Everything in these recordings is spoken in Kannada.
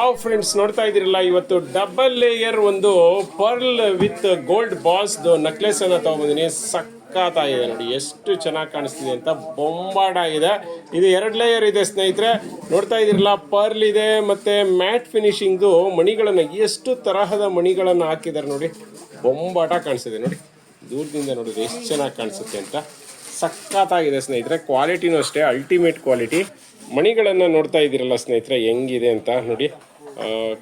ಹಾವ್ ಫ್ರೆಂಡ್ಸ್ ನೋಡ್ತಾ ಇದ್ದೀರಲ್ಲ, ಇವತ್ತು ಡಬಲ್ ಲೇಯರ್ ಒಂದು pearl with gold base necklace ಅನ್ನ ತಗೊಂಡಿದ್ದೀನಿ ಸಕ್ಕತ್ತಾಗಿದೆ ನೋಡಿ, ಎಷ್ಟು ಚೆನ್ನಾಗಿ ಕಾಣಿಸ್ತಿದೆ ಅಂತ ಬೊಂಬಾಡ ಆಗಿದೆ. ಇದು ಎರಡು ಲೇಯರ್ ಇದೆ, ಸ್ನೇಹಿತರೆ. ನೋಡ್ತಾ ಇದ್ದೀರಲ್ಲ ಪರ್ಲ್ ಇದೆ ಮತ್ತೆ ಮ್ಯಾಟ್ ಫಿನಿಶಿಂಗ್ದು ಮಣಿಗಳನ್ನು, ಎಷ್ಟು ತರಹದ ಮಣಿಗಳನ್ನು ಹಾಕಿದ್ದಾರೆ ನೋಡಿ. ಬೊಂಬಾಟ ಕಾಣಿಸ್ತಿದೆ ನೋಡಿ. ದೂರದಿಂದ ನೋಡಿದ್ರೆ ಎಷ್ಟು ಚೆನ್ನಾಗಿ ಕಾಣಿಸುತ್ತೆ ಅಂತ. ಸಖತ್ತಾಗಿದೆ ಸ್ನೇಹಿತರೆ. ಕ್ವಾಲಿಟಿನೂ ಅಷ್ಟೇ ಅಲ್ಟಿಮೇಟ್ ಕ್ವಾಲಿಟಿ ಮಣಿಗಳನ್ನು ನೋಡ್ತಾ ಇದ್ದೀರಲ್ಲ ಸ್ನೇಹಿತರೆ, ಹೆಂಗಿದೆ ಅಂತ ನೋಡಿ.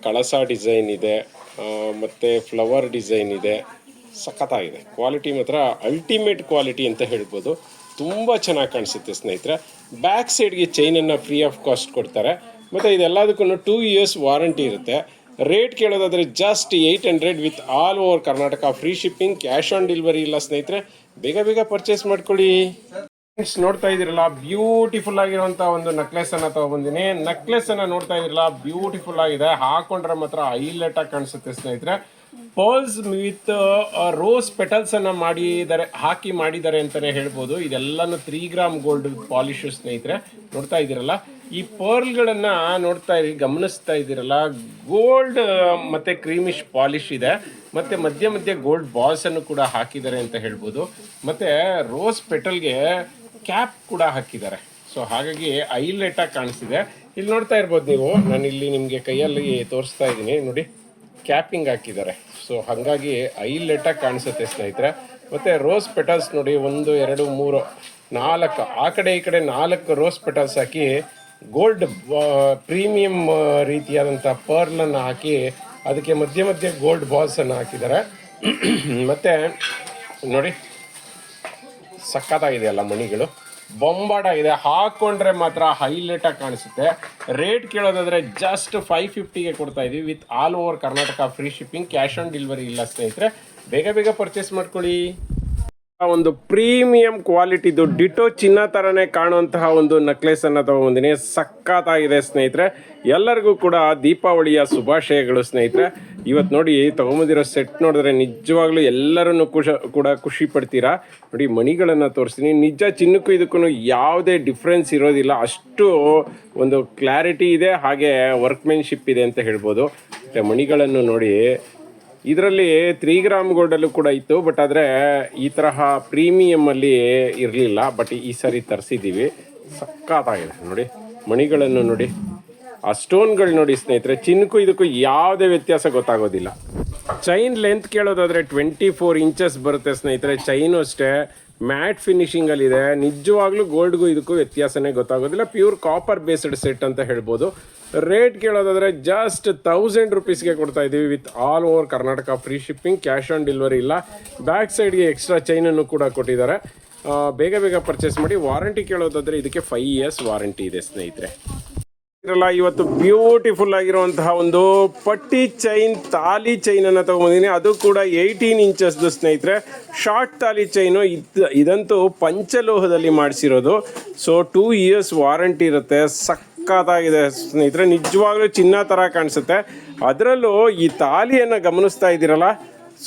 ಕಳಸ ಡಿಸೈನ್ ಇದೆ ಮತ್ತೆ ಫ್ಲವರ್ ಡಿಸೈನ್ ಇದೆ. ಸಖತ್ತಾಗಿದೆ. ಕ್ವಾಲಿಟಿ ಮಾತ್ರ ಅಲ್ಟಿಮೇಟ್ ಕ್ವಾಲಿಟಿ ಅಂತ ಹೇಳ್ಬೋದು. ತುಂಬ ಚೆನ್ನಾಗಿ ಕಾಣಿಸುತ್ತೆ ಸ್ನೇಹಿತರೆ. ಬ್ಯಾಕ್ ಸೈಡ್ಗೆ ಚೈನನ್ನು ಫ್ರೀ ಆಫ್ ಕಾಸ್ಟ್ ಕೊಡ್ತಾರೆ. ಮತ್ತು ಇದೆಲ್ಲದಕ್ಕೂ ಟೂ ಇಯರ್ಸ್ ವಾರಂಟಿ ಇರುತ್ತೆ. Rate ಕೇಳೋದಾದರೆ just eight hundred with all over Karnataka free shipping cash on delivery ಇಲ್ಲ ಸ್ನೇಹಿತರೆ. ಬೇಗ ಬೇಗ ಪರ್ಚೇಸ್ ಮಾಡ್ಕೊಳ್ಳಿ. ಫ್ರೆಂಡ್ಸ್ ನೋಡ್ತಾ ಇದ್ದೀರಲ್ಲ ಬ್ಯೂಟಿಫುಲ್ ಆಗಿರುವಂತ ಒಂದು ನೆಕ್ಲೆಸ್ ಅನ್ನ ತಗೊಂಡಿನಿ ನೆಕ್ಲೆಸ್ ಅನ್ನ ನೋಡ್ತಾ ಇದ್ದೀರಲ್ಲ ಬ್ಯೂಟಿಫುಲ್ ಆಗಿದೆ. ಹಾಕೊಂಡ್ರೆ ಮಾತ್ರ ಹೈಲೈಟ್ ಆಗಿ ಕಾಣಿಸುತ್ತೆ ಸ್ನೇಹಿತರೆ. ಪರ್ಲ್ಸ್ ವಿತ್ ರೋಸ್ ಪೆಟಲ್ಸ್ ಅನ್ನ ಮಾಡಿದ್ದಾರೆ ಹಾಕಿ ಮಾಡಿದ್ದಾರೆ ಅಂತಾನೆ ಹೇಳ್ಬೋದು. ಇದೆಲ್ಲಾನು ತ್ರೀ ಗ್ರಾಮ್ ಗೋಲ್ಡ್ ಪಾಲಿಶ್ ಸ್ನೇಹಿತರೆ. ನೋಡ್ತಾ ಇದ್ದೀರಲ್ಲ, ಈ ಪರ್ಲ್ಗಳನ್ನ ನೋಡ್ತಾ ಇರಿ, ಗಮನಿಸ್ತಾ ಇದ್ದೀರಲ್ಲ ಗೋಲ್ಡ್ ಮತ್ತೆ ಕ್ರೀಮಿಶ್ ಪಾಲಿಶ್ ಇದೆ. ಮತ್ತೆ ಮಧ್ಯ ಮಧ್ಯ ಗೋಲ್ಡ್ ಬಾಲ್ಸ್ ಅನ್ನು ಕೂಡ ಹಾಕಿದ್ದಾರೆ ಅಂತ ಹೇಳ್ಬೋದು. ಮತ್ತೆ ರೋಸ್ ಪೆಟಲ್ಗೆ ಕ್ಯಾಪ್ ಕೂಡ ಹಾಕಿದ್ದಾರೆ. ಸೊ ಹಾಗಾಗಿ ಹೈಲೈಟ್ ಆಗಿ ಕಾಣಿಸಿದೆ ಇಲ್ಲಿ ನೋಡ್ತಾ ಇರ್ಬೋದು ನೀವು, ನಾನು ಇಲ್ಲಿ ನಿಮಗೆ ಕೈಯಲ್ಲಿ ತೋರಿಸ್ತಾ ಇದ್ದೀನಿ. ನೋಡಿ ಕ್ಯಾಪಿಂಗ್ ಹಾಕಿದ್ದಾರೆ. ಸೊ ಹಾಗಾಗಿ ಹೈಲೈಟ್ ಆಗಿ ಕಾಣಿಸುತ್ತೆ ಸ್ನೇಹಿತರೆ. ಮತ್ತೆ ರೋಸ್ ಪೆಟಲ್ಸ್ ನೋಡಿ, ಒಂದು, ಎರಡು, ಮೂರು, ನಾಲ್ಕು, ಆ ಕಡೆ ಈ ಕಡೆ ನಾಲ್ಕು ರೋಸ್ ಪೆಟಲ್ಸ್ ಹಾಕಿ ಗೋಲ್ಡ್ ಪ್ರೀಮಿಯಂ ರೀತಿಯಾದಂಥ ಪರ್ಲನ್ನು ಹಾಕಿ ಅದಕ್ಕೆ ಮಧ್ಯೆ ಮಧ್ಯೆ ಗೋಲ್ಡ್ ಬಾಲ್ಸನ್ನು ಹಾಕಿದ್ದಾರೆ. ಮತ್ತು, ನೋಡಿ ಸಖತ್ತಾಗಿದೆ ಅಲ್ಲ ಮಣಿಗಳು? ಬೊಂಬಾಟ ಇದೆ ಹಾಕೊಂಡ್ರೆ ಮಾತ್ರ ಹೈಲೈಟ್ ಆಗಿ ಕಾಣಿಸುತ್ತೆ. ರೇಟ್ ಕೇಳೋದಾದ್ರೆ ಜಸ್ಟ್ ಫೈವ್ ಫಿಫ್ಟಿಗೆ ಕೊಡ್ತಾ ಇದೀವಿ with all over Karnataka free shipping cash on delivery ಇಲ್ಲ ಸ್ನೇಹಿತರೆ. ಬೇಗ ಬೇಗ ಪರ್ಚೇಸ್ ಮಾಡ್ಕೊಳ್ಳಿ. ಒಂದು ಪ್ರೀಮಿಯಂ ಕ್ವಾಲಿಟಿದು ಡಿಟೋ ಚಿನ್ನ ತರನೇ ಕಾಣುವಂತಹ ಒಂದು ನೆಕ್ಲೆಸ್ ಅನ್ನ ತಗೊಂಡಿನಿ ಸಖತ್ತಾಗಿದೆ ಸ್ನೇಹಿತರೆ. ಎಲ್ಲರಿಗೂ ಕೂಡ ದೀಪಾವಳಿಯ ಶುಭಾಶಯಗಳು ಸ್ನೇಹಿತರೆ. ಇವತ್ತು ನೋಡಿ ತಗೊಂಬಂದಿರೋ ಸೆಟ್ ನೋಡಿದ್ರೆ ನಿಜವಾಗ್ಲೂ ಎಲ್ಲರನ್ನು ಖುಷ ಕೂಡ ಖುಷಿ ಪಡ್ತೀರಾ? ನೋಡಿ ಮಣಿಗಳನ್ನು ತೋರಿಸ್ತೀನಿ. ನಿಜ ಚಿನ್ನಕ್ಕೂ ಇದಕ್ಕೂ ಯಾವುದೇ ಡಿಫ್ರೆನ್ಸ್ ಇರೋದಿಲ್ಲ. ಅಷ್ಟು ಒಂದು ಕ್ಲಾರಿಟಿ ಇದೆ. ಹಾಗೆ ವರ್ಕ್ಮೆನ್ಶಿಪ್ ಇದೆ ಅಂತ ಹೇಳ್ಬೋದು. ಮತ್ತು ಮಣಿಗಳನ್ನು ನೋಡಿ ಇದರಲ್ಲಿ ತ್ರೀ ಗ್ರಾಮ್ ಗೋಲ್ಡಲ್ಲೂ ಕೂಡ ಇತ್ತು ಬಟ್ ಆದರೆ ಈ ತರಹ ಪ್ರೀಮಿಯಂ ಅಲ್ಲಿ ಇರಲಿಲ್ಲ ಬಟ್ ಈ ಸರಿ ತರಿಸಿದ್ದೀವಿ ಸಖತ್ತಾಗಿದೆ, ನೋಡಿ. ಮಣಿಗಳನ್ನು ನೋಡಿ. ಆ ಸ್ಟೋನ್ಗಳು ನೋಡಿ ಸ್ನೇಹಿತರೆ ಚಿನ್ನಕ್ಕೂ ಇದಕ್ಕೂ ಯಾವುದೇ ವ್ಯತ್ಯಾಸ ಗೊತ್ತಾಗೋದಿಲ್ಲ. ಚೈನ್ ಲೆಂತ್ ಕೇಳೋದಾದ್ರೆ ಟ್ವೆಂಟಿ ಫೋರ್ ಇಂಚಸ್ ಬರುತ್ತೆ ಸ್ನೇಹಿತರೆ ಚೈನು ಅಷ್ಟೇ. ಮ್ಯಾಟ್ ಇದೆ. ನಿಜವಾಗ್ಲೂ ಗೋಲ್ಡ್ಗೂ ಇದಕ್ಕೂ ವ್ಯತ್ಯಾಸನೇ ಗೊತ್ತಾಗೋದಿಲ್ಲ. ಪ್ಯೂರ್ ಕಾಪರ್ ಬೇಸ್ಡ್ ಸೆಟ್ ಅಂತ ಹೇಳ್ಬೋದು. ರೇಟ್ ಕೇಳೋದಾದ್ರೆ ಜಸ್ಟ್ ತೌಸಂಡ್ ರುಪೀಸ್ಗೆ ಕೊಡ್ತಾ ಇದ್ದೀವಿ with all over Karnataka free shipping cash on delivery ಇಲ್ಲ. ಬ್ಯಾಕ್ ಸೈಡ್ಗೆ ಎಕ್ಸ್ಟ್ರಾ ಚೈನನ್ನು ಕೂಡ ಕೊಟ್ಟಿದ್ದಾರೆ. ಬೇಗ ಬೇಗ ಪರ್ಚೇಸ್ ಮಾಡಿ. ವಾರಂಟಿ ಕೇಳೋದಾದ್ರೆ ಇದಕ್ಕೆ ಫೈವ್ ಇಯರ್ಸ್ ವಾರಂಟಿ ಇದೆ, ಸ್ನೇಹಿತರೆ. ಇರಲ್ಲ, ಇವತ್ತು ಬ್ಯೂಟಿಫುಲ್ ಆಗಿರುವಂತಹ ಒಂದು ಪಟ್ಟಿ ಚೈನ್ ತಾಲಿ ಚೈನ್ ಅನ್ನ ತಗೊಂಡಿದ್ದೀನಿ ಅದು ಕೂಡ ಏಯ್ಟೀನ್ ಇಂಚಸ್ದು ಸ್ನೇಹಿತರೆ. ಶಾರ್ಟ್ ತಾಲಿ ಚೈನು ಇದ್, ಇದಂತೂ ಪಂಚಲೋಹದಲ್ಲಿ ಮಾಡಿಸಿರೋದು. ಸೊ ಟೂ ಇಯರ್ಸ್ ವಾರಂಟಿ ಇರುತ್ತೆ. ಸಕ್ಕತ್ತಾಗಿದೆ ಸ್ನೇಹಿತರೆ. ನಿಜವಾಗ್ಲೂ ಚಿನ್ನ ತರ ಕಾಣಿಸುತ್ತೆ. ಅದರಲ್ಲೂ ಈ ತಾಲಿಯನ್ನ ಗಮನಿಸ್ತಾ ಇದ್ದೀರಲ್ಲ,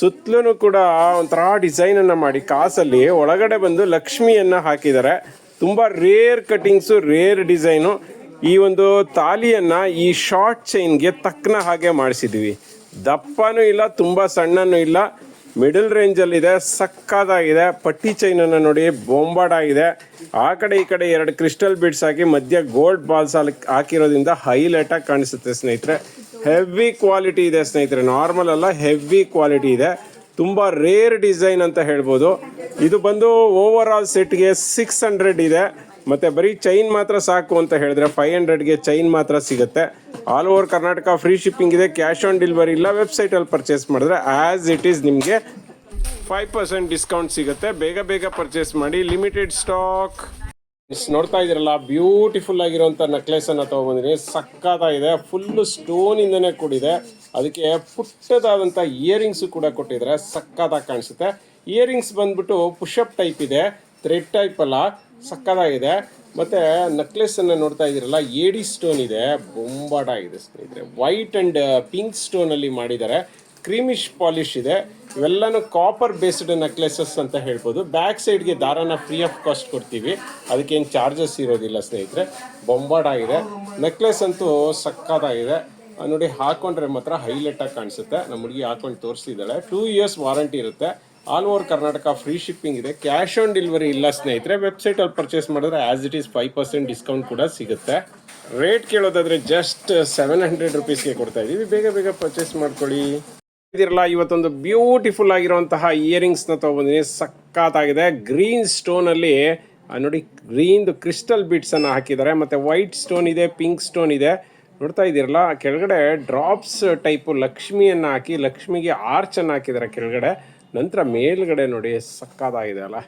ಸುತ್ತಲೂ ಕೂಡ ಒಂಥರ ಡಿಸೈನನ್ನು ಮಾಡಿ, ಕಾಸಲ್ಲಿ ಒಳಗಡೆ ಬಂದು ಲಕ್ಷ್ಮಿಯನ್ನು ಹಾಕಿದ್ದಾರೆ. ತುಂಬಾ ರೇರ್ ಕಟಿಂಗ್ಸು ರೇರ್ ಡಿಸೈನು ಈ ಒಂದು ತಾಲಿಯನ್ನ ಈ ಶಾರ್ಟ್ ಚೈನ್ಗೆ ತಕ್ಕನ ಹಾಗೆ ಮಾಡಿಸಿದ್ದೀವಿ ದಪ್ಪನೂ ಇಲ್ಲ, ತುಂಬ ಸಣ್ಣನೂ ಇಲ್ಲ. ಮಿಡಲ್ ರೇಂಜಲ್ಲಿದೆ ಸಕ್ಕದಾಗಿದೆ. ಪಟ್ಟಿ ಚೈನನ್ನು ನೋಡಿ ಬೊಂಬಾಡಾಗಿದೆ ಆ ಕಡೆ ಈ ಕಡೆ ಎರಡು ಕ್ರಿಸ್ಟಲ್ ಬಿಡ್ಸ್ ಹಾಕಿ ಮಧ್ಯ ಗೋಲ್ಡ್ ಬಾಲ್ಸ್ ಹಾಕಿರೋದ್ರಿಂದ ಹೈಲೈಟಾಗಿ ಕಾಣಿಸುತ್ತೆ ಸ್ನೇಹಿತರೆ. ಹೆವಿ ಕ್ವಾಲಿಟಿ ಇದೆ ಸ್ನೇಹಿತರೆ. ನಾರ್ಮಲ್ ಅಲ್ಲ ಹೆವಿ ಕ್ವಾಲಿಟಿ ಇದೆ. ತುಂಬ ರೇರ್ ಡಿಸೈನ್ ಅಂತ ಹೇಳ್ಬೋದು. ಇದು ಬಂದು ಓವರ್ ಆಲ್ ಸೆಟ್ಗೆ ಸಿಕ್ಸ್ ಹಂಡ್ರೆಡ್ ಇದೆ. ಮತ್ತೆ ಬರೀ ಚೈನ್ ಮಾತ್ರ ಸಾಕು ಅಂತ ಹೇಳಿದ್ರೆ ಫೈವ್ ಹಂಡ್ರೆಡ್ಗೆ ಚೈನ್ ಮಾತ್ರ ಸಿಗುತ್ತೆ. All over Karnataka free shipping ಇದೆ ಕ್ಯಾಶ್ ಆನ್ ಡೆಲಿವರಿ ಇಲ್ಲ ವೆಬ್ಸೈಟಲ್ಲಿ ಪರ್ಚೇಸ್ ಮಾಡಿದ್ರೆ ಆ್ಯಸ್ ಇಟ್ ಈಸ್ ನಿಮಗೆ ಫೈವ್ ಪರ್ಸೆಂಟ್ ಡಿಸ್ಕೌಂಟ್ ಸಿಗುತ್ತೆ. ಬೇಗ ಬೇಗ ಪರ್ಚೇಸ್ ಮಾಡಿ ಲಿಮಿಟೆಡ್ ಸ್ಟಾಕ್ ನೋಡ್ತಾ ಇದ್ದೀರಲ್ಲ ಬ್ಯೂಟಿಫುಲ್ ಆಗಿರುವಂಥ ನೆಕ್ಲೆಸ್ ಅನ್ನ ತಗೊಂಬಂದಿನಿ. ಸಕ್ಕತ್ತಾಗಿದೆ ಸ್ಟೋನ್ ಇಂದನೇ ಕೂಡಿದೆ. ಅದಕ್ಕೆ ಪುಟ್ಟದಾದಂಥ ಇಯರಿಂಗ್ಸ್ ಕೂಡ ಕೊಟ್ಟಿದ್ದಾರೆ ಸಕ್ಕತ್ತಾಗಿ ಕಾಣಿಸುತ್ತೆ. ಇಯರಿಂಗ್ಸ್ ಬಂದ್ಬಿಟ್ಟು ಪುಷಪ್ ಟೈಪ್ ಇದೆ. ಥ್ರೆಡ್ ಟೈಪ್ ಅಲ್ಲ. ಸಕ್ಕತ್ತಾಗಿದೆ ಮತ್ತೆ ನೆಕ್ಲೆಸ್ ಅನ್ನ ನೋಡ್ತಾ ಇದ್ದೀರಲ್ಲ, ಏಡಿ ಸ್ಟೋನ್ ಇದೆ. ಬೊಂಬಾಟ ಇದೆ ಸ್ನೇಹಿತರೆ. ವೈಟ್ ಅಂಡ್ ಪಿಂಕ್ ಸ್ಟೋನ್ ಅಲ್ಲಿ ಮಾಡಿದ್ದಾರೆ. ಕ್ರೀಮಿಶ್ ಪಾಲಿಶ್ ಇದೆ. ಇವೆಲ್ಲನೂ ಕಾಪರ್ ಬೇಸ್ಡ್ ನೆಕ್ಲೆಸಸ್ ಅಂತ ಹೇಳ್ಬೋದು. ಬ್ಯಾಕ್ ಸೈಡ್ಗೆ ದಾರನ ಫ್ರೀ ಆಫ್ ಕಾಸ್ಟ್ ಕೊಡ್ತೀವಿ. ಅದಕ್ಕೇನು ಚಾರ್ಜಸ್ ಇರೋದಿಲ್ಲ ಸ್ನೇಹಿತರೆ. ಬೊಂಬಾಟ ಇದೆ. ನೆಕ್ಲೆಸ್ ಅಂತೂ ಸಕ್ಕತ್ತಾಗಿದೆ ನೋಡಿ ಹಾಕೊಂಡ್ರೆ ಮಾತ್ರ ಹೈಲೈಟ್ ಆಗಿ ಕಾಣಿಸುತ್ತೆ. ನಮ್ಮ ಹುಡುಗಿ ಹಾಕೊಂಡು ತೋರಿಸ್ತಿದ್ದಾಳೆ ಟೂ ಇಯರ್ಸ್ ವಾರಂಟಿ ಇರುತ್ತೆ. All over Karnataka free shipping ಇದೆ. ಕ್ಯಾಶ್ ಆನ್ ಡೆಲಿವರಿ ಇಲ್ಲ ಸ್ನೇಹಿತರೆ ವೆಬ್ಸೈಟಲ್ಲಿ ಪರ್ಚೇಸ್ ಮಾಡಿದ್ರೆ as it is five percent discount ಕೂಡ ಸಿಗುತ್ತೆ. ರೇಟ್ ಕೇಳೋದಾದ್ರೆ ಜಸ್ಟ್ ಸೆವೆನ್ ಹಂಡ್ರೆಡ್ ರುಪೀಸ್ಗೆ ಕೊಡ್ತಾ ಇದೀವಿ. ಬೇಗ ಬೇಗ ಪರ್ಚೇಸ್ ಮಾಡ್ಕೊಳ್ಳಿ. ಇದಿರಲ್ಲ, ಇವತ್ತೊಂದು ಬ್ಯೂಟಿಫುಲ್ ಆಗಿರುವಂತಹ ಇಯರಿಂಗ್ಸ್ನ ತೊಗೊಂಡಿದ್ದೀನಿ ಸಖತ್ತಾಗಿದೆ. ಗ್ರೀನ್ ಸ್ಟೋನಲ್ಲಿ ನೋಡಿ ಗ್ರೀನ್ದು ಕ್ರಿಸ್ಟಲ್ ಬಿಟ್ಸನ್ನು ಹಾಕಿದ್ದಾರೆ. ಮತ್ತು ವೈಟ್ ಸ್ಟೋನ್ ಇದೆ ಪಿಂಕ್ ಸ್ಟೋನ್ ಇದೆ. ನೋಡ್ತಾ ಇದ್ದೀರಲ್ಲ, ಕೆಳಗಡೆ ಡ್ರಾಪ್ಸ್ ಟೈಪು ಲಕ್ಷ್ಮಿಯನ್ನು ಹಾಕಿ, ಲಕ್ಷ್ಮಿಗೆ ಆರ್ಚನ್ನು ಹಾಕಿದ್ದಾರೆ ಕೆಳಗಡೆ. ನಂತರ ಮೇಲ್ಗಡೆ ನೋಡಿ, ಸಕ್ಕತ್ತಾಗಿದೆ ಅಲ್ಲ.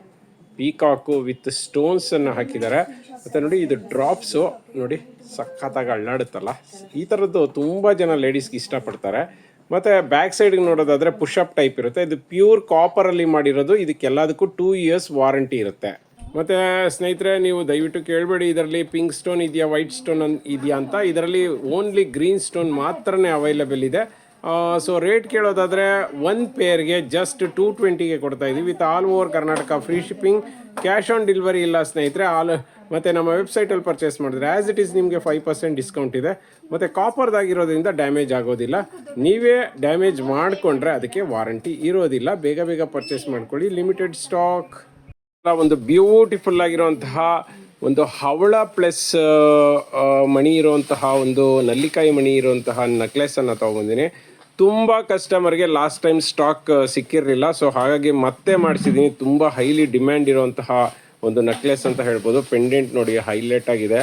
ಪೀಕಾಕು ವಿತ್ ಸ್ಟೋನ್ಸನ್ನು ಹಾಕಿದ್ದಾರೆ. ಮತ್ತು ನೋಡಿ, ಇದು ಡ್ರಾಪ್ಸು. ನೋಡಿ ಸಖತ್ತಾಗಿ ಅಳ್ಳಾಡುತ್ತಲ್ಲ ಈ ಥರದ್ದು ತುಂಬ ಜನ ಲೇಡೀಸ್ಗೆ ಇಷ್ಟಪಡ್ತಾರೆ. ಮತ್ತು ಬ್ಯಾಕ್ ಸೈಡ್ಗೆ ನೋಡೋದಾದರೆ ಪುಷಪ್ ಟೈಪ್ ಇರುತ್ತೆ. ಇದು ಪ್ಯೂರ್ ಕಾಪರಲ್ಲಿ ಮಾಡಿರೋದು. ಇದಕ್ಕೆಲ್ಲದಕ್ಕೂ ಟೂ ಇಯರ್ಸ್ ವಾರಂಟಿ ಇರುತ್ತೆ. ಮತ್ತು ಸ್ನೇಹಿತರೆ, ನೀವು ದಯವಿಟ್ಟು ಕೇಳಬೇಡಿ, ಇದರಲ್ಲಿ ಪಿಂಕ್ ಸ್ಟೋನ್ ಇದೆಯಾ, ವೈಟ್ ಸ್ಟೋನ್ ಇದೆಯಾ ಅಂತ. ಇದರಲ್ಲಿ ಓನ್ಲಿ ಗ್ರೀನ್ ಸ್ಟೋನ್ ಮಾತ್ರನೇ ಅವೈಲೇಬಲ್ ಇದೆ. ಸೊ ರೇಟ್ ಕೇಳೋದಾದರೆ ಒನ್ ಪೇರ್ಗೆ ಜಸ್ಟ್ ಟೂ ಟ್ವೆಂಟಿಗೆ ಕೊಡ್ತಾ ಇದ್ದೀವಿ with all over Karnataka free shipping cash on delivery ಇಲ್ಲ ಸ್ನೇಹಿತರೆ ಆಲ್ ಮತ್ತು ನಮ್ಮ ವೆಬ್ಸೈಟಲ್ಲಿ ಪರ್ಚೇಸ್ ಮಾಡಿದ್ರೆ ಆ್ಯಸ್ ಇಟ್ ಈಸ್ ನಿಮಗೆ ಫೈವ್ ಪರ್ಸೆಂಟ್ ಡಿಸ್ಕೌಂಟ್ ಇದೆ. ಮತ್ತು ಕಾಪರ್ದಾಗಿರೋದ್ರಿಂದ ಡ್ಯಾಮೇಜ್ ಆಗೋದಿಲ್ಲ. ನೀವೇ ಡ್ಯಾಮೇಜ್ ಮಾಡಿಕೊಂಡ್ರೆ ಅದಕ್ಕೆ ವಾರಂಟಿ ಇರೋದಿಲ್ಲ. ಬೇಗ ಬೇಗ ಪರ್ಚೇಸ್ ಮಾಡ್ಕೊಳ್ಳಿ. ಲಿಮಿಟೆಡ್ ಸ್ಟಾಕ್ ಒಂದು ಬ್ಯೂಟಿಫುಲ್ ಆಗಿರುವಂತಹ ಒಂದು ಹವಳ ಪ್ಲಸ್ ಮಣಿ ಇರುವಂತಹ ಒಂದು ನಲ್ಲಿಕಾಯಿ ಮಣಿ ಇರುವಂತಹ ನೆಕ್ಲೆಸನ್ನು ತೊಗೊಂಡಿದ್ದೀನಿ ತುಂಬ ಕಸ್ಟಮರ್ಗೆ ಲಾಸ್ಟ್ ಟೈಮ್ ಸ್ಟಾಕ್ ಸಿಕ್ಕಿರಲಿಲ್ಲ. ಸೊ ಹಾಗಾಗಿ ಮತ್ತೆ ಮಾಡಿಸಿದ್ದೀನಿ ತುಂಬ ಹೈಲಿ ಡಿಮ್ಯಾಂಡ್ ಇರುವಂತಹ ಒಂದು ನೆಕ್ಲೆಸ್ ಅಂತ ಹೇಳ್ಬೋದು. ಪೆಂಡೆಂಟ್ ನೋಡಿ ಹೈಲೈಟ್ ಆಗಿದೆ.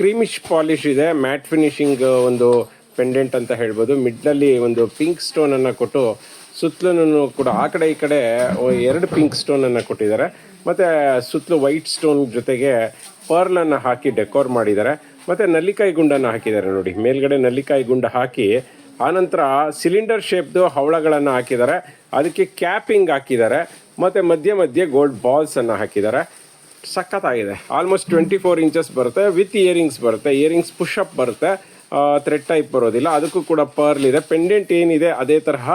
ಕ್ರೀಮಿಶ್ ಪಾಲಿಶ್ ಇದೆ. ಮ್ಯಾಟ್ ಫಿನಿಶಿಂಗ್ ಒಂದು ಪೆಂಡೆಂಟ್ ಅಂತ ಹೇಳ್ಬೋದು. ಮಿಡ್ಲಲ್ಲಿ ಒಂದು ಪಿಂಕ್ ಸ್ಟೋನನ್ನು ಕೊಟ್ಟು ಸುತ್ತಲೂ ಕೂಡ ಆ ಕಡೆ ಈ ಕಡೆ ಎರಡು ಪಿಂಕ್ ಸ್ಟೋನನ್ನು ಕೊಟ್ಟಿದ್ದಾರೆ. ಮತ್ತು ಸುತ್ತಲೂ ವೈಟ್ ಸ್ಟೋನ್ ಜೊತೆಗೆ ಪರ್ಲನ್ನು ಹಾಕಿ ಡೆಕೋರ್ ಮಾಡಿದ್ದಾರೆ. ಮತ್ತು ನಲ್ಲಿಕಾಯಿ ಗುಂಡನ್ನು ಹಾಕಿದ್ದಾರೆ ನೋಡಿ. ಮೇಲ್ಗಡೆ ನಲ್ಲಿಕಾಯಿ ಗುಂಡ ಹಾಕಿ ಆನಂತರ ಸಿಲಿಂಡರ್ ಶೇಪ್ದು ಹವಳಗಳನ್ನು ಹಾಕಿದ್ದಾರೆ. ಅದಕ್ಕೆ ಕ್ಯಾಪಿಂಗ್ ಹಾಕಿದ್ದಾರೆ. ಮತ್ತು ಮಧ್ಯೆ ಮಧ್ಯೆ ಗೋಲ್ಡ್ ಬಾಲ್ಸನ್ನು ಹಾಕಿದ್ದಾರೆ. ಸಖತ್ತಾಗಿದೆ. ಆಲ್ಮೋಸ್ಟ್ ಟ್ವೆಂಟಿ ಫೋರ್ ಇಂಚಸ್ ಬರುತ್ತೆ. ವಿತ್ ಇಯರಿಂಗ್ಸ್ ಬರುತ್ತೆ. ಇಯರಿಂಗ್ಸ್ ಪುಷಪ್ ಬರುತ್ತೆ. ಥ್ರೆಡ್ ಟೈಪ್ ಬರೋದಿಲ್ಲ. ಅದಕ್ಕೂ ಕೂಡ ಪರ್ಲ್ ಇದೆ. ಪೆಂಡೆಂಟ್ ಏನಿದೆ, ಅದೇ ತರಹ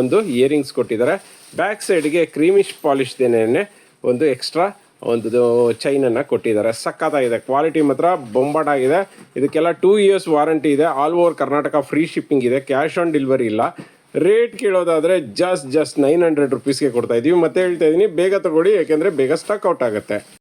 ಒಂದು ಇಯರಿಂಗ್ಸ್ ಕೊಟ್ಟಿದ್ದಾರೆ. ಬ್ಯಾಕ್ ಸೈಡ್ಗೆ ಕ್ರೀಮಿಶ್ ಪಾಲಿಶ್ದೇನೆ ಒಂದು ಎಕ್ಸ್ಟ್ರಾ ಒಂದು ಚೈನನ್ನು ಕೊಟ್ಟಿದ್ದಾರೆ. ಸಕ್ಕತ್ತಾಗಿದೆ ಕ್ವಾಲಿಟಿ ಮಾತ್ರ ಬೊಂಬಾಟಾಗಿದೆ. ಇದಕ್ಕೆಲ್ಲ ಟೂ ಇಯರ್ಸ್ ವಾರಂಟಿ ಇದೆ. All over Karnataka free shipping ಇದೆ. ಕ್ಯಾಶ್ ಆನ್ ಡೆಲಿವರಿ ಇಲ್ಲ. ರೇಟ್ ಕೇಳೋದಾದರೆ ಜಸ್ಟ್ ಜಸ್ಟ್ ನೈನ್ ಹಂಡ್ರೆಡ್ ರುಪೀಸ್ಗೆ ಕೊಡ್ತಾ ಇದೀವಿ. ಮತ್ತೆ ಹೇಳ್ತಾ ಇದ್ದೀನಿ ಬೇಗ ತಗೊಳ್ಳಿ ಯಾಕೆಂದರೆ ಬೇಗ ಸ್ಟಾಕ್ ಔಟ್ ಆಗುತ್ತೆ.